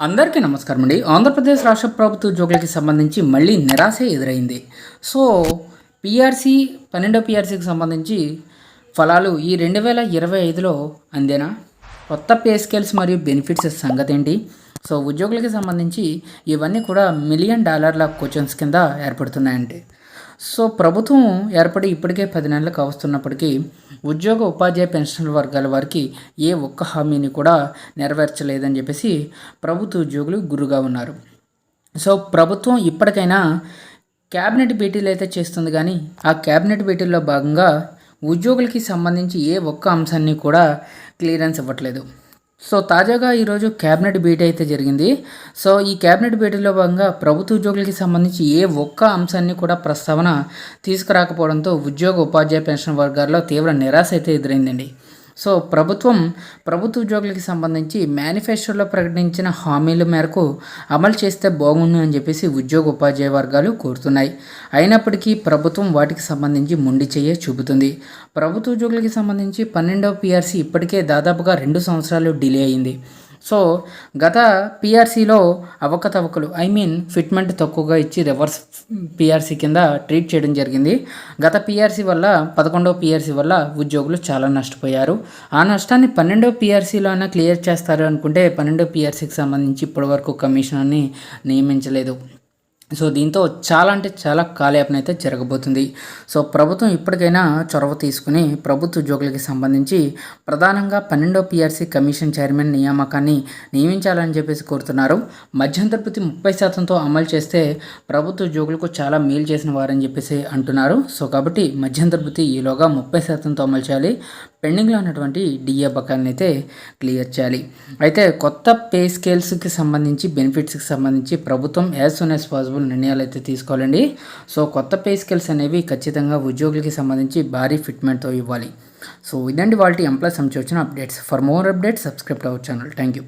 అందరికీ నమస్కారం అండి. ఆంధ్రప్రదేశ్ రాష్ట్ర ప్రభుత్వ ఉద్యోగులకి సంబంధించి మళ్ళీ నిరాశ ఎదురైంది. సో పిఆర్సీ పన్నెండో పిఆర్సీకి సంబంధించి ఫలాలు ఈ రెండు వేల ఇరవై ఐదులో అందేనా? కొత్త పే స్కేల్స్ మరియు బెనిఫిట్స్ సంగతి ఏంటి సో ఉద్యోగులకి సంబంధించి ఇవన్నీ కూడా మిలియన్ డాలర్ల క్వశ్చన్స్ కింద ఏర్పడుతున్నాయండి సో ప్రభుత్వం ఏర్పడి ఇప్పటికే పది నెలలకు అవస్తున్నప్పటికీ ఉద్యోగ ఉపాధ్యాయ పెన్షన్ వర్గాల వారికి ఏ ఒక్క హామీని కూడా నెరవేర్చలేదని చెప్పేసి ప్రభుత్వ ఉద్యోగులు గురుగా ఉన్నారు. సో ప్రభుత్వం ఇప్పటికైనా క్యాబినెట్ భేటీలు అయితే చేస్తుంది కానీ ఆ క్యాబినెట్ భేటీల్లో భాగంగా ఉద్యోగులకి సంబంధించి ఏ ఒక్క అంశాన్ని కూడా క్లియరెన్స్ ఇవ్వట్లేదు. సో తాజాగా ఈరోజు క్యాబినెట్ భేటీ అయితే జరిగింది. సో ఈ క్యాబినెట్ భేటీలో భాగంగా ప్రభుత్వ ఉద్యోగులకి సంబంధించి ఏ ఒక్క అంశాన్ని కూడా ప్రస్తావన తీసుకురాకపోవడంతో ఉద్యోగ ఉపాధ్యాయ పెన్షన్ వర్గాల్లో తీవ్ర నిరాశ అయితే ఎదురైందండి. సో ప్రభుత్వం ప్రభుత్వ ఉద్యోగులకి సంబంధించి మేనిఫెస్టోలో ప్రకటించిన హామీల మేరకు అమలు చేస్తే బాగుండు అని చెప్పేసి ఉద్యోగ ఉపాధ్యాయ వర్గాలు కోరుతున్నాయి. అయినప్పటికీ ప్రభుత్వం వాటికి సంబంధించి మొండి చెయ్యే చూపుతుంది. ప్రభుత్వ ఉద్యోగులకి సంబంధించి పన్నెండవ పిఆర్సీ ఇప్పటికే దాదాపుగా రెండు సంవత్సరాలు డిలే అయింది. సో గత పిఆర్సీలో అవకతవకలు ఐ మీన్ ఫిట్మెంట్ తక్కువగా ఇచ్చి రివర్స్ పిఆర్సీ కింద ట్రీట్ చేయడం జరిగింది. గత పిఆర్సీ వల్ల పదకొండవ పిఆర్సీ వల్ల ఉద్యోగులు చాలా నష్టపోయారు. ఆ నష్టాన్ని పన్నెండవ పిఆర్సీలో అయినా క్లియర్ చేస్తారు అనుకుంటే పన్నెండవ పిఆర్సీకి సంబంధించి ఇప్పటివరకు కమిషనర్ని నియమించలేదు. సో దీంతో చాలా అంటే చాలా కాలయాపన అయితే జరగబోతుంది. సో ప్రభుత్వం ఇప్పటికైనా చొరవ తీసుకుని ప్రభుత్వ ఉద్యోగులకి సంబంధించి ప్రధానంగా పన్నెండో పిఆర్సీ కమిషన్ చైర్మన్ నియామకాన్ని నియమించాలని చెప్పేసి కోరుతున్నారు. మధ్యంతర ముప్పై శాతంతో అమలు చేస్తే ప్రభుత్వ ఉద్యోగులకు చాలా మేలు చేసిన వారని చెప్పేసి అంటున్నారు. సో కాబట్టి మధ్యంతర ఈలోగా ముప్పై శాతంతో అమలు చేయాలి. పెండింగ్లో ఉన్నటువంటి డిఏ బకాయిలను అయితే క్లియర్ చేయాలి. అయితే కొత్త పే స్కేల్స్కి సంబంధించి బెనిఫిట్స్కి సంబంధించి ప్రభుత్వం యాజ్ సూన్ యాజ్ పాసిబుల్ నిర్ణయాలు అయితే తీసుకోవాలండి. సో కొత్త పే స్కేల్స్ అనేవి ఖచ్చితంగా ఉద్యోగులకి సంబంధించి భారీ ఫిట్మెంట్తో ఇవ్వాలి. సో ఇదండి వాళ్ళ ఎంప్లాయ్ సంబంధించి వచ్చిన updates. For more updates subscribe our channel. Thank you